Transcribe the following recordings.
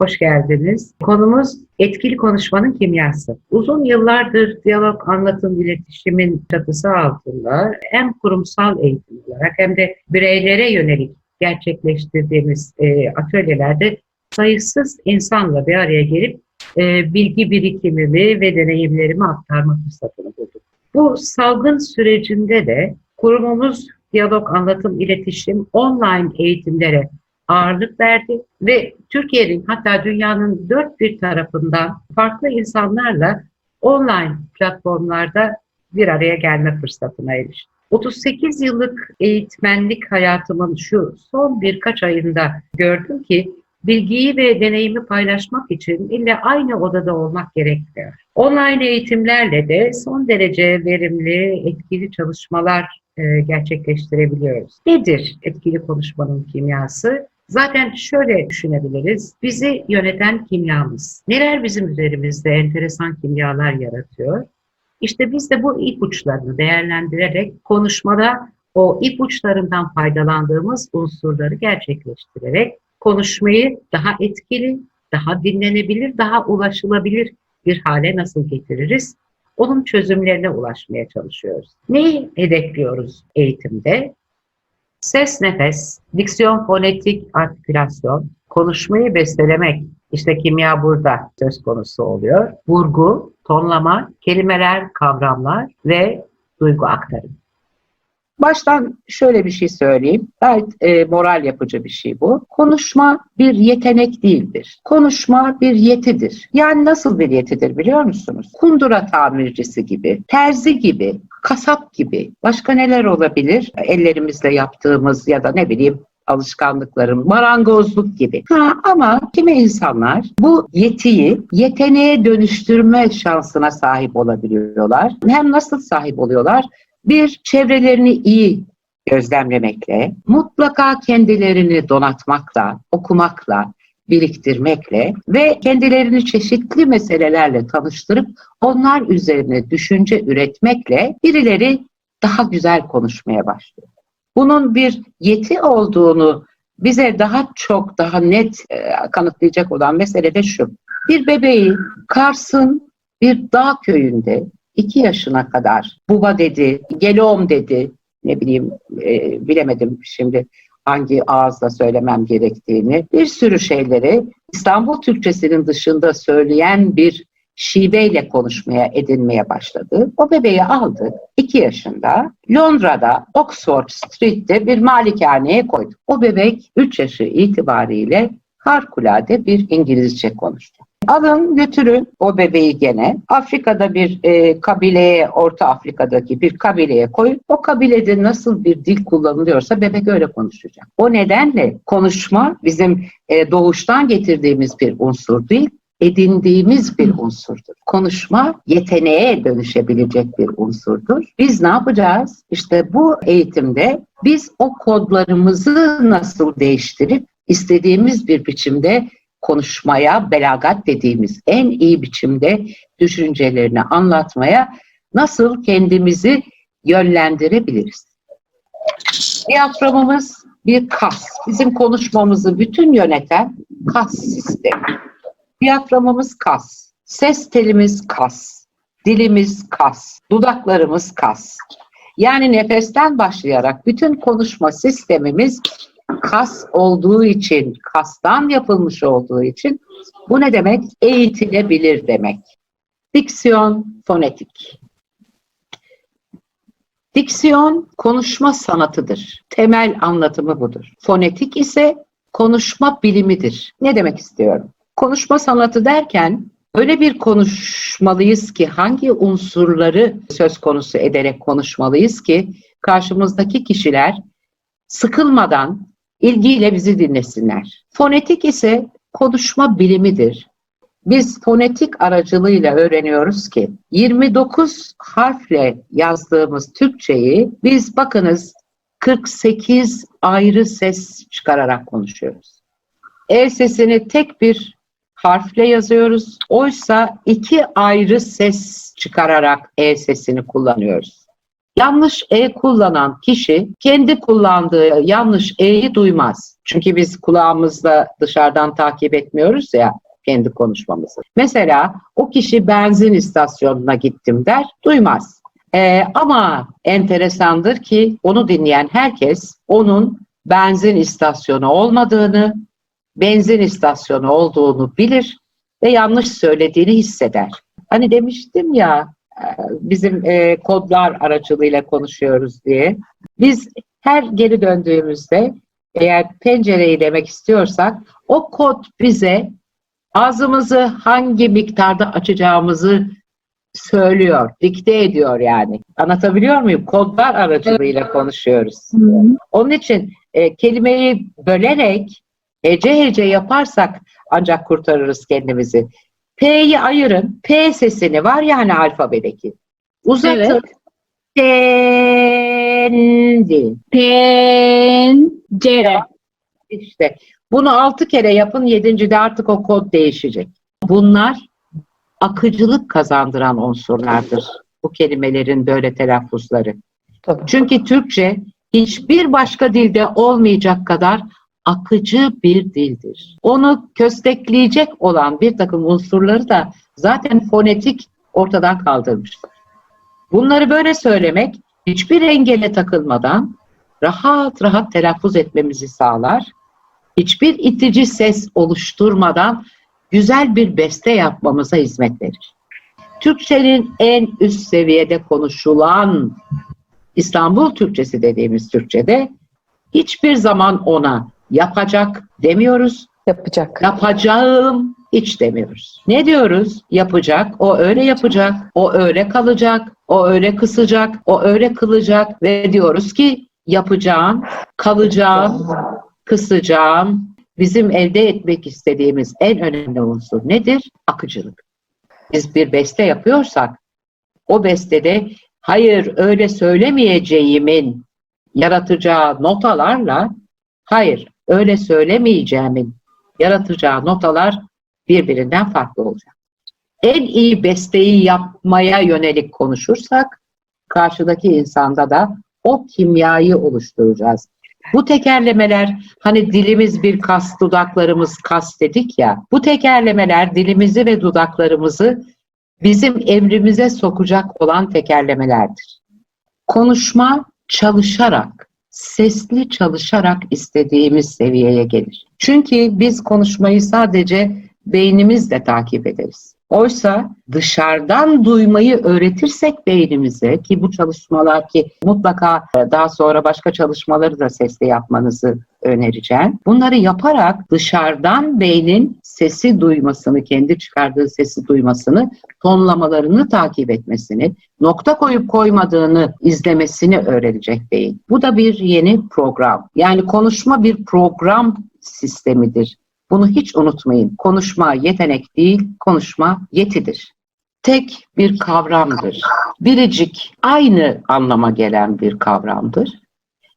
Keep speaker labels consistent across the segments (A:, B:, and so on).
A: Hoş geldiniz. Konumuz etkili konuşmanın kimyası. Uzun yıllardır diyalog, anlatım, iletişimin çatısı altında hem kurumsal eğitim olarak hem de bireylere yönelik gerçekleştirdiğimiz e, atölyelerde sayısız insanla bir araya gelip e, bilgi birikimimi ve deneyimlerimi aktarma fırsatını bulduk. Bu salgın sürecinde de kurumumuz diyalog, anlatım, iletişim, online eğitimlere ağırlık verdi ve Türkiye'nin hatta dünyanın dört bir tarafından farklı insanlarla online platformlarda bir araya gelme fırsatına erişti. 38 yıllık eğitmenlik hayatımın şu son birkaç ayında gördüm ki bilgiyi ve deneyimi paylaşmak için illa aynı odada olmak gerekmiyor. Online eğitimlerle de son derece verimli, etkili çalışmalar e, gerçekleştirebiliyoruz. Nedir etkili konuşmanın kimyası? Zaten şöyle düşünebiliriz. Bizi yöneten kimyamız. Neler bizim üzerimizde enteresan kimyalar yaratıyor? İşte biz de bu ipuçlarını değerlendirerek konuşmada o ipuçlarından faydalandığımız unsurları gerçekleştirerek konuşmayı daha etkili, daha dinlenebilir, daha ulaşılabilir bir hale nasıl getiririz? Onun çözümlerine ulaşmaya çalışıyoruz. Neyi hedefliyoruz eğitimde? Ses, nefes, diksiyon, fonetik, artikülasyon, konuşmayı bestelemek, işte kimya burada söz konusu oluyor. Vurgu, tonlama, kelimeler, kavramlar ve duygu aktarım.
B: Baştan şöyle bir şey söyleyeyim. Gayet e, moral yapıcı bir şey bu. Konuşma bir yetenek değildir. Konuşma bir yetidir. Yani nasıl bir yetidir biliyor musunuz? Kundura tamircisi gibi, terzi gibi, kasap gibi. Başka neler olabilir? Ellerimizle yaptığımız ya da ne bileyim alışkanlıklarım, marangozluk gibi. Ha, ama kimi insanlar bu yetiyi yeteneğe dönüştürme şansına sahip olabiliyorlar. Hem nasıl sahip oluyorlar? Bir, çevrelerini iyi gözlemlemekle, mutlaka kendilerini donatmakla, okumakla, biriktirmekle ve kendilerini çeşitli meselelerle tanıştırıp onlar üzerine düşünce üretmekle birileri daha güzel konuşmaya başlıyor. Bunun bir yeti olduğunu bize daha çok, daha net e, kanıtlayacak olan mesele de şu. Bir bebeği Kars'ın bir dağ köyünde iki yaşına kadar buba dedi, gelom dedi, ne bileyim e, bilemedim şimdi hangi ağızla söylemem gerektiğini. Bir sürü şeyleri İstanbul Türkçesinin dışında söyleyen bir şiveyle konuşmaya, edinmeye başladı. O bebeği aldı, iki yaşında Londra'da Oxford Street'te bir malikaneye koydu. O bebek üç yaşı itibariyle harikulade bir İngilizce konuştu. Alın götürün o bebeği gene Afrika'da bir e, kabileye, Orta Afrika'daki bir kabileye koyun. O kabilede nasıl bir dil kullanılıyorsa bebek öyle konuşacak. O nedenle konuşma bizim e, doğuştan getirdiğimiz bir unsur değil, edindiğimiz bir unsurdur. Konuşma yeteneğe dönüşebilecek bir unsurdur. Biz ne yapacağız? İşte bu eğitimde biz o kodlarımızı nasıl değiştirip istediğimiz bir biçimde konuşmaya, belagat dediğimiz en iyi biçimde düşüncelerini anlatmaya nasıl kendimizi yönlendirebiliriz? Diyaframımız bir kas. Bizim konuşmamızı bütün yöneten kas sistemi. Diyaframımız kas. Ses telimiz kas. Dilimiz kas. Dudaklarımız kas. Yani nefesten başlayarak bütün konuşma sistemimiz kas olduğu için, kastan yapılmış olduğu için bu ne demek? Eğitilebilir demek. Diksiyon, fonetik. Diksiyon konuşma sanatıdır. Temel anlatımı budur. Fonetik ise konuşma bilimidir. Ne demek istiyorum? Konuşma sanatı derken öyle bir konuşmalıyız ki hangi unsurları söz konusu ederek konuşmalıyız ki karşımızdaki kişiler sıkılmadan ilgiyle bizi dinlesinler. Fonetik ise konuşma bilimidir. Biz fonetik aracılığıyla öğreniyoruz ki 29 harfle yazdığımız Türkçeyi biz bakınız 48 ayrı ses çıkararak konuşuyoruz. E sesini tek bir harfle yazıyoruz. Oysa iki ayrı ses çıkararak E sesini kullanıyoruz. Yanlış E kullanan kişi kendi kullandığı yanlış E'yi duymaz. Çünkü biz kulağımızla dışarıdan takip etmiyoruz ya kendi konuşmamızı. Mesela o kişi benzin istasyonuna gittim der, duymaz. Ee, ama enteresandır ki onu dinleyen herkes onun benzin istasyonu olmadığını, benzin istasyonu olduğunu bilir ve yanlış söylediğini hisseder. Hani demiştim ya bizim e, kodlar aracılığıyla konuşuyoruz diye. Biz her geri döndüğümüzde eğer pencereyi demek istiyorsak o kod bize ağzımızı hangi miktarda açacağımızı söylüyor, dikte ediyor yani. Anlatabiliyor muyum? Kodlar aracılığıyla konuşuyoruz. Onun için e, kelimeyi bölerek hece hece yaparsak ancak kurtarırız kendimizi. P'yi ayırın. P sesini var ya hani alfabedeki. Uzatın.
C: Evet.
B: Pendi.
C: Pencere.
B: İşte bunu altı kere yapın. Yedincide artık o kod değişecek. Bunlar akıcılık kazandıran unsurlardır. Bu kelimelerin böyle telaffuzları.
D: Tabii.
B: Çünkü Türkçe hiçbir başka dilde olmayacak kadar akıcı bir dildir. Onu köstekleyecek olan bir takım unsurları da zaten fonetik ortadan kaldırmıştır. Bunları böyle söylemek hiçbir engele takılmadan rahat rahat telaffuz etmemizi sağlar. Hiçbir itici ses oluşturmadan güzel bir beste yapmamıza hizmet verir. Türkçenin en üst seviyede konuşulan İstanbul Türkçesi dediğimiz Türkçede hiçbir zaman ona yapacak demiyoruz,
D: Yapacak.
B: yapacağım hiç demiyoruz. Ne diyoruz? Yapacak, o öyle yapacak, o öyle kalacak, o öyle kısacak, o öyle kılacak ve diyoruz ki yapacağım, kalacağım, kısacağım. Bizim elde etmek istediğimiz en önemli unsur nedir? Akıcılık. Biz bir beste yapıyorsak o bestede hayır öyle söylemeyeceğimin yaratacağı notalarla hayır öyle söylemeyeceğimin yaratacağı notalar birbirinden farklı olacak. En iyi besteyi yapmaya yönelik konuşursak karşıdaki insanda da o kimyayı oluşturacağız. Bu tekerlemeler hani dilimiz bir kas, dudaklarımız kas dedik ya. Bu tekerlemeler dilimizi ve dudaklarımızı bizim emrimize sokacak olan tekerlemelerdir. Konuşma çalışarak, sesli çalışarak istediğimiz seviyeye gelir. Çünkü biz konuşmayı sadece beynimizle takip ederiz. Oysa dışarıdan duymayı öğretirsek beynimize ki bu çalışmalar ki mutlaka daha sonra başka çalışmaları da sesli yapmanızı önereceğim. Bunları yaparak dışarıdan beynin sesi duymasını, kendi çıkardığı sesi duymasını, tonlamalarını takip etmesini, nokta koyup koymadığını izlemesini öğrenecek beyin. Bu da bir yeni program. Yani konuşma bir program sistemidir. Bunu hiç unutmayın. Konuşma yetenek değil, konuşma yetidir. Tek bir kavramdır. Biricik aynı anlama gelen bir kavramdır.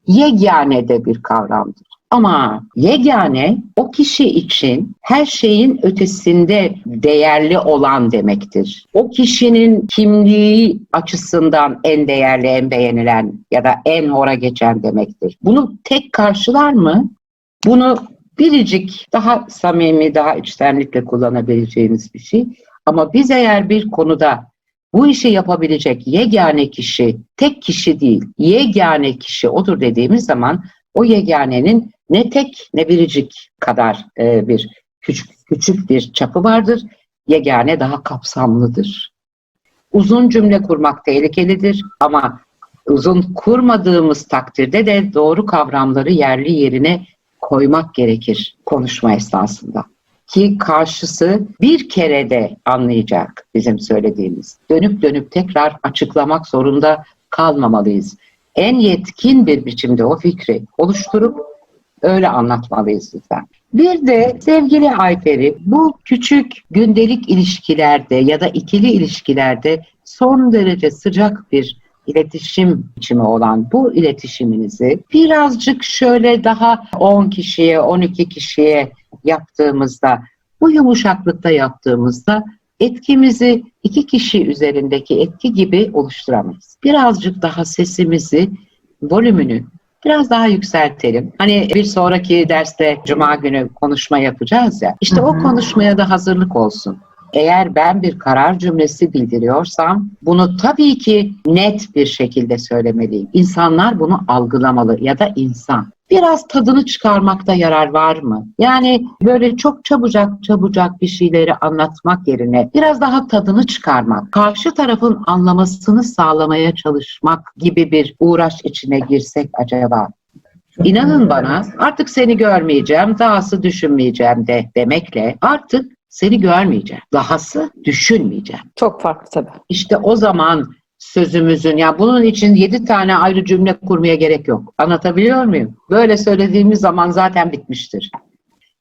B: Yegane de bir kavramdır. Ama yegane o kişi için her şeyin ötesinde değerli olan demektir. O kişinin kimliği açısından en değerli, en beğenilen ya da en hora geçen demektir. Bunu tek karşılar mı? Bunu biricik, daha samimi, daha içtenlikle kullanabileceğiniz bir şey. Ama biz eğer bir konuda bu işi yapabilecek yegane kişi, tek kişi değil, yegane kişi odur dediğimiz zaman o yeganenin ne tek ne biricik kadar e, bir küçük, küçük bir çapı vardır. Yegane daha kapsamlıdır. Uzun cümle kurmak tehlikelidir ama uzun kurmadığımız takdirde de doğru kavramları yerli yerine koymak gerekir konuşma esnasında. Ki karşısı bir kerede anlayacak bizim söylediğimiz. Dönüp dönüp tekrar açıklamak zorunda kalmamalıyız. En yetkin bir biçimde o fikri oluşturup öyle anlatmalıyız lütfen. Bir de sevgili Ayperi bu küçük gündelik ilişkilerde ya da ikili ilişkilerde son derece sıcak bir iletişim biçimi olan bu iletişiminizi birazcık şöyle daha 10 kişiye, 12 kişiye yaptığımızda, bu yumuşaklıkta yaptığımızda etkimizi iki kişi üzerindeki etki gibi oluşturamayız. Birazcık daha sesimizi, volümünü biraz daha yükseltelim. Hani bir sonraki derste cuma günü konuşma yapacağız ya. İşte
A: Hı
B: o konuşmaya da hazırlık olsun. Eğer ben bir karar cümlesi bildiriyorsam bunu tabii ki net bir şekilde söylemeliyim. İnsanlar bunu algılamalı ya da insan. Biraz tadını çıkarmakta yarar var mı? Yani böyle çok çabucak çabucak bir şeyleri anlatmak yerine biraz daha tadını çıkarmak, karşı tarafın anlamasını sağlamaya çalışmak gibi bir uğraş içine girsek acaba? İnanın bana artık seni görmeyeceğim, dahası düşünmeyeceğim de demekle artık seni görmeyeceğim, dahası düşünmeyeceğim.
C: Çok farklı tabii.
B: İşte o zaman sözümüzün ya bunun için yedi tane ayrı cümle kurmaya gerek yok. Anlatabiliyor muyum? Böyle söylediğimiz zaman zaten bitmiştir.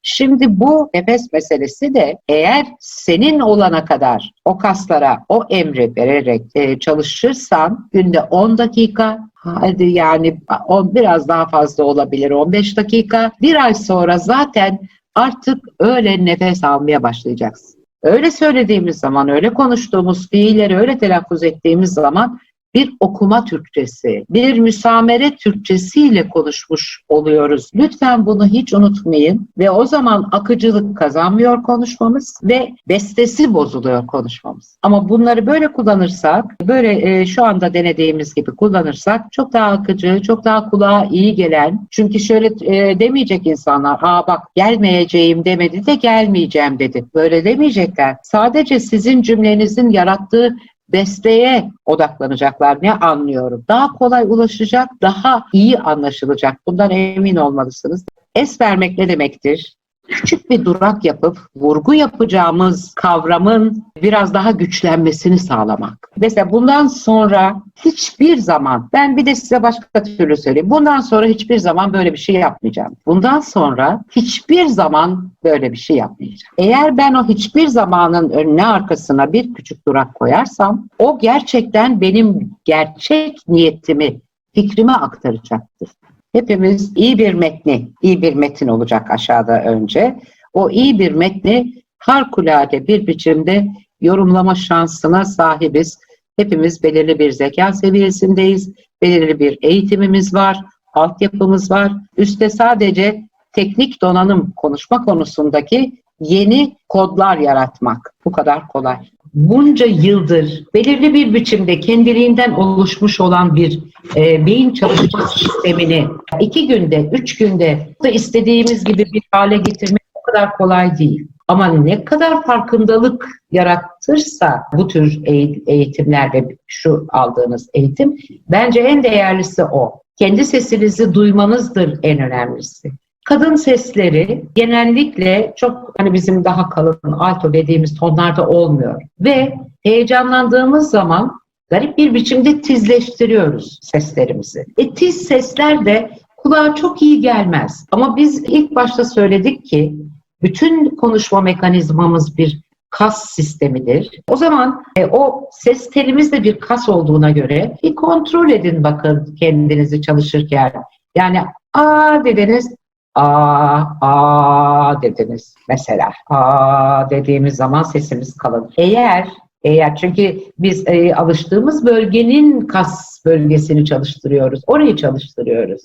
B: Şimdi bu nefes meselesi de eğer senin olana kadar o kaslara o emri vererek e, çalışırsan günde 10 dakika hadi yani o biraz daha fazla olabilir 15 dakika bir ay sonra zaten artık öyle nefes almaya başlayacaksın. Öyle söylediğimiz zaman, öyle konuştuğumuz fiilleri öyle telaffuz ettiğimiz zaman bir okuma Türkçesi, bir müsamere Türkçesiyle konuşmuş oluyoruz. Lütfen bunu hiç unutmayın ve o zaman akıcılık kazanmıyor konuşmamız ve bestesi bozuluyor konuşmamız. Ama bunları böyle kullanırsak, böyle e, şu anda denediğimiz gibi kullanırsak çok daha akıcı, çok daha kulağa iyi gelen. Çünkü şöyle e, demeyecek insanlar, aa bak gelmeyeceğim demedi de gelmeyeceğim dedi. Böyle demeyecekler. Sadece sizin cümlenizin yarattığı besteye odaklanacaklar. Ne anlıyorum? Daha kolay ulaşacak, daha iyi anlaşılacak. Bundan emin olmalısınız. Es vermek ne demektir? Küçük bir durak yapıp vurgu yapacağımız kavramın biraz daha güçlenmesini sağlamak. Mesela bundan sonra hiçbir zaman, ben bir de size başka türlü söyleyeyim. Bundan sonra hiçbir zaman böyle bir şey yapmayacağım. Bundan sonra hiçbir zaman böyle bir şey yapmayacağım. Eğer ben o hiçbir zamanın önüne arkasına bir küçük durak koyarsam o gerçekten benim gerçek niyetimi, fikrimi aktaracaktır. Hepimiz iyi bir metni, iyi bir metin olacak aşağıda önce. O iyi bir metni harikulade bir biçimde yorumlama şansına sahibiz. Hepimiz belirli bir zeka seviyesindeyiz, belirli bir eğitimimiz var, altyapımız var. Üste sadece teknik donanım konuşma konusundaki yeni kodlar yaratmak. Bu kadar kolay. Bunca yıldır belirli bir biçimde kendiliğinden oluşmuş olan bir e, beyin çalışma sistemini iki günde, üç günde da istediğimiz gibi bir hale getirmek o kadar kolay değil. Ama ne kadar farkındalık yaratırsa bu tür eğ- eğitimler ve şu aldığınız eğitim bence en değerlisi o. Kendi sesinizi duymanızdır en önemlisi. Kadın sesleri genellikle çok hani bizim daha kalın alto dediğimiz tonlarda olmuyor. Ve heyecanlandığımız zaman garip bir biçimde tizleştiriyoruz seslerimizi. E tiz sesler de kulağa çok iyi gelmez. Ama biz ilk başta söyledik ki bütün konuşma mekanizmamız bir kas sistemidir. O zaman e, o ses telimiz de bir kas olduğuna göre bir kontrol edin bakın kendinizi çalışırken. Yani a dediniz Aa, aa dediniz mesela. Aa dediğimiz zaman sesimiz kalın. Eğer eğer çünkü biz e, alıştığımız bölgenin kas bölgesini çalıştırıyoruz. Orayı çalıştırıyoruz.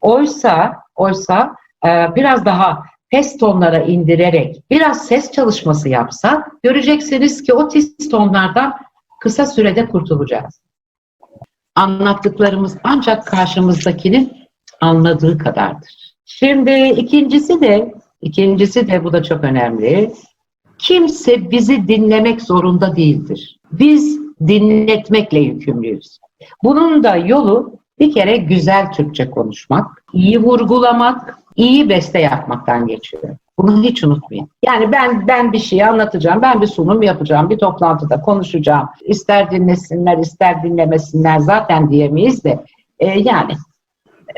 B: Oysa oysa e, biraz daha pes tonlara indirerek biraz ses çalışması yapsak göreceksiniz ki o tiz tonlardan kısa sürede kurtulacağız. Anlattıklarımız ancak karşımızdakinin anladığı kadardır. Şimdi ikincisi de, ikincisi de bu da çok önemli. Kimse bizi dinlemek zorunda değildir. Biz dinletmekle yükümlüyüz. Bunun da yolu bir kere güzel Türkçe konuşmak, iyi vurgulamak, iyi beste yapmaktan geçiyor. Bunu hiç unutmayın. Yani ben ben bir şey anlatacağım, ben bir sunum yapacağım, bir toplantıda konuşacağım. İster dinlesinler, ister dinlemesinler zaten diyemeyiz de. e, yani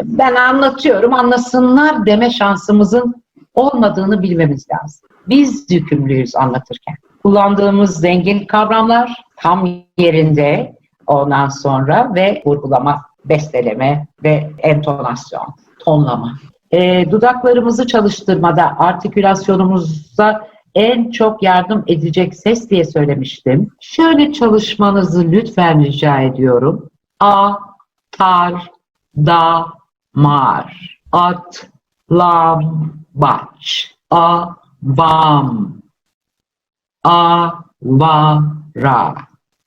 B: ben anlatıyorum, anlasınlar deme şansımızın olmadığını bilmemiz lazım. Biz yükümlüyüz anlatırken. Kullandığımız zengin kavramlar tam yerinde ondan sonra ve vurgulama, besteleme ve entonasyon, tonlama. E, dudaklarımızı çalıştırmada, artikülasyonumuza en çok yardım edecek ses diye söylemiştim. Şöyle çalışmanızı lütfen rica ediyorum. A, tar, da, mar, at, lam, baç, a, vam, a, va, ra.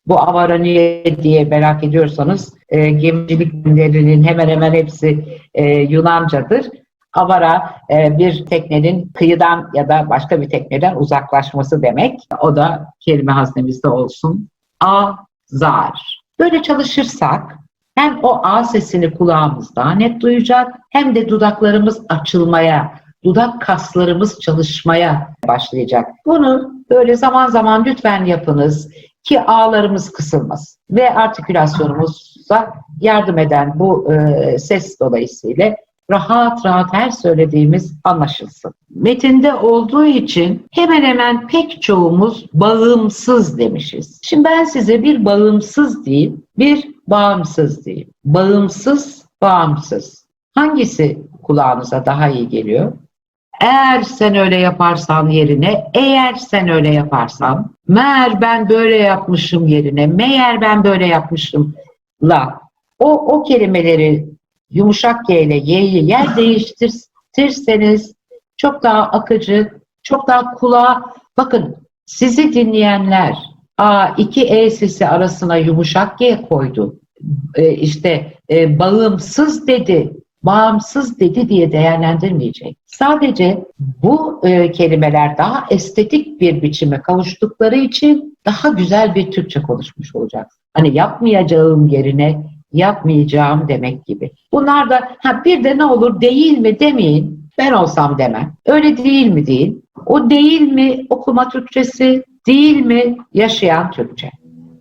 B: Bu avara niye diye merak ediyorsanız e, gemicilik günlerinin hemen hemen hepsi e, Yunancadır. Avara e, bir teknenin kıyıdan ya da başka bir tekneden uzaklaşması demek. O da kelime haznemizde olsun. Azar. Böyle çalışırsak hem o A sesini kulağımız daha net duyacak hem de dudaklarımız açılmaya, dudak kaslarımız çalışmaya başlayacak. Bunu böyle zaman zaman lütfen yapınız ki ağlarımız kısılmasın ve artikülasyonumuza yardım eden bu e, ses dolayısıyla rahat rahat her söylediğimiz anlaşılsın. Metinde olduğu için hemen hemen pek çoğumuz bağımsız demişiz. Şimdi ben size bir bağımsız değil, bir bağımsız diyeyim. Bağımsız, bağımsız. Hangisi kulağınıza daha iyi geliyor? Eğer sen öyle yaparsan yerine, eğer sen öyle yaparsan, meğer ben böyle yapmışım yerine, meğer ben böyle yapmışım la. O, o kelimeleri yumuşak G ile Y'yi yer değiştirirseniz çok daha akıcı, çok daha kulağa, bakın sizi dinleyenler A, iki E sesi arasına yumuşak G koydu. E, işte e, bağımsız dedi, bağımsız dedi diye değerlendirmeyecek. Sadece bu e, kelimeler daha estetik bir biçime kavuştukları için daha güzel bir Türkçe konuşmuş olacak. Hani yapmayacağım yerine yapmayacağım demek gibi. Bunlar da ha bir de ne olur değil mi demeyin. Ben olsam demem. Öyle değil mi değil. O değil mi okuma Türkçesi, değil mi yaşayan Türkçe.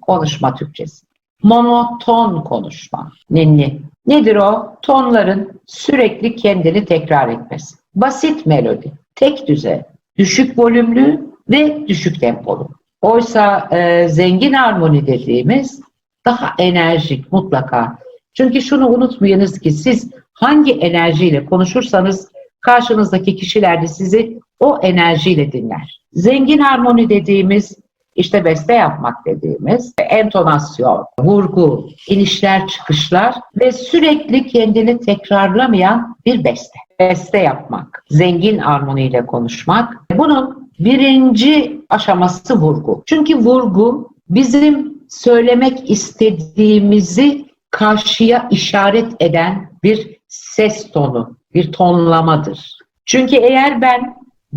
B: Konuşma Türkçesi. Monoton konuşma. Ninni. Nedir o? Tonların sürekli kendini tekrar etmesi. Basit melodi, tek düze, düşük volümlü ve düşük tempolu. Oysa e, zengin harmoni dediğimiz daha enerjik mutlaka. Çünkü şunu unutmayınız ki siz hangi enerjiyle konuşursanız karşınızdaki kişiler de sizi o enerjiyle dinler. Zengin harmoni dediğimiz işte beste yapmak dediğimiz entonasyon, vurgu, inişler çıkışlar ve sürekli kendini tekrarlamayan bir beste. Beste yapmak, zengin armoniyle konuşmak. Bunun birinci aşaması vurgu. Çünkü vurgu bizim söylemek istediğimizi karşıya işaret eden bir ses tonu, bir tonlamadır. Çünkü eğer ben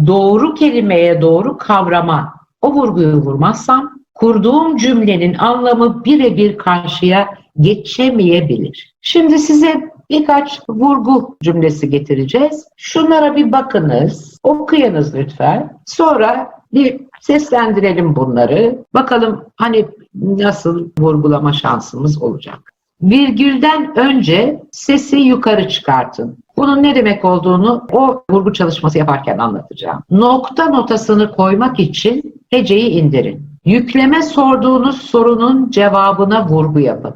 B: doğru kelimeye, doğru kavrama o vurguyu vurmazsam kurduğum cümlenin anlamı birebir karşıya geçemeyebilir. Şimdi size birkaç vurgu cümlesi getireceğiz. Şunlara bir bakınız, okuyunuz lütfen. Sonra bir seslendirelim bunları. Bakalım hani nasıl vurgulama şansımız olacak. Virgülden önce sesi yukarı çıkartın. Bunun ne demek olduğunu o vurgu çalışması yaparken anlatacağım. Nokta notasını koymak için heceyi indirin. Yükleme sorduğunuz sorunun cevabına vurgu yapın.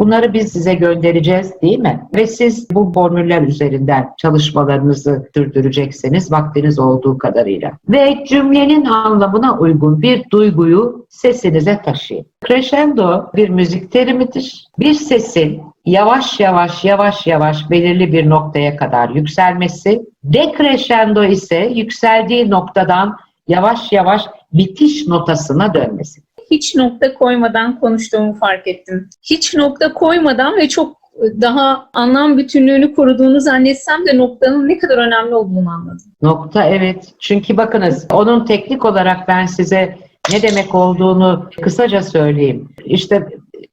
B: Bunları biz size göndereceğiz değil mi? Ve siz bu formüller üzerinden çalışmalarınızı sürdüreceksiniz vaktiniz olduğu kadarıyla. Ve cümlenin anlamına uygun bir duyguyu sesinize taşıyın. Crescendo bir müzik terimidir. Bir sesin yavaş yavaş yavaş yavaş belirli bir noktaya kadar yükselmesi, decrescendo ise yükseldiği noktadan yavaş yavaş bitiş notasına dönmesi.
C: Hiç nokta koymadan konuştuğumu fark ettim. Hiç nokta koymadan ve çok daha anlam bütünlüğünü koruduğunu zannetsem de noktanın ne kadar önemli olduğunu anladım.
B: Nokta evet. Çünkü bakınız onun teknik olarak ben size ne demek olduğunu kısaca söyleyeyim. İşte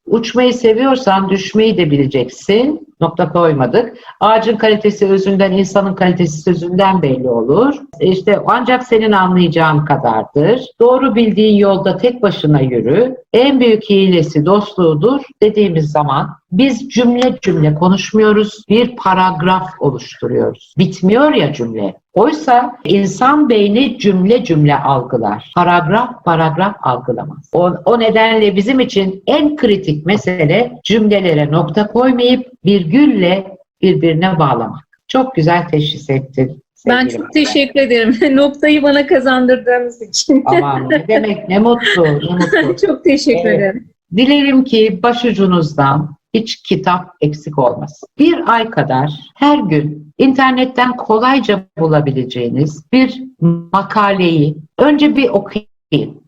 B: uçmayı seviyorsan düşmeyi de bileceksin. Nokta koymadık. Ağacın kalitesi özünden, insanın kalitesi sözünden belli olur. İşte ancak senin anlayacağın kadardır. Doğru bildiğin yolda tek başına yürü. En büyük hilesi dostluğudur dediğimiz zaman biz cümle cümle konuşmuyoruz. Bir paragraf oluşturuyoruz. Bitmiyor ya cümle. Oysa insan beyni cümle cümle algılar. Paragraf paragraf algılamaz. O, o nedenle bizim için en kritik mesele cümlelere nokta koymayıp virgülle birbirine bağlamak. Çok güzel teşhis ettin
C: Ben çok teşekkür ederim. Noktayı bana kazandırdığınız için.
B: Aman ne demek ne mutlu ne mutlu.
C: çok teşekkür
B: Evet.
C: ederim.
B: Dilerim ki başucunuzdan hiç kitap eksik olmasın. Bir ay kadar her gün internetten kolayca bulabileceğiniz bir makaleyi önce bir okuyun,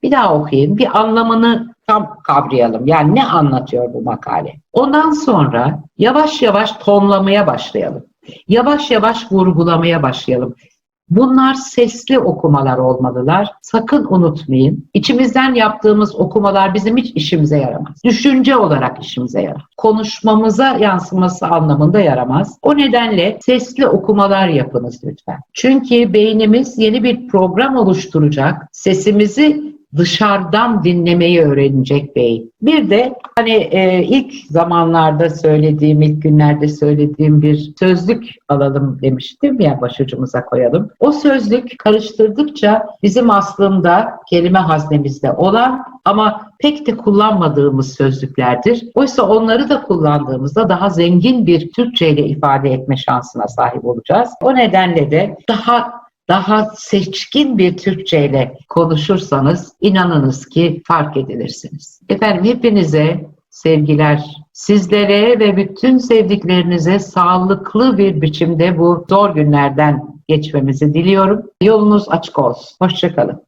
B: bir daha okuyun, bir anlamını tam kavrayalım. Yani ne anlatıyor bu makale? Ondan sonra yavaş yavaş tonlamaya başlayalım. Yavaş yavaş vurgulamaya başlayalım. Bunlar sesli okumalar olmalılar. Sakın unutmayın. İçimizden yaptığımız okumalar bizim hiç işimize yaramaz. Düşünce olarak işimize yarar. Konuşmamıza yansıması anlamında yaramaz. O nedenle sesli okumalar yapınız lütfen. Çünkü beynimiz yeni bir program oluşturacak. Sesimizi dışarıdan dinlemeyi öğrenecek beyin. Bir de hani e, ilk zamanlarda söylediğim, ilk günlerde söylediğim bir sözlük alalım demiştim ya başucumuza koyalım. O sözlük karıştırdıkça bizim aslında kelime haznemizde olan ama pek de kullanmadığımız sözlüklerdir. Oysa onları da kullandığımızda daha zengin bir Türkçe ile ifade etme şansına sahip olacağız. O nedenle de daha daha seçkin bir Türkçe ile konuşursanız inanınız ki fark edilirsiniz. Efendim hepinize sevgiler. Sizlere ve bütün sevdiklerinize sağlıklı bir biçimde bu zor günlerden geçmemizi diliyorum. Yolunuz açık olsun. Hoşçakalın.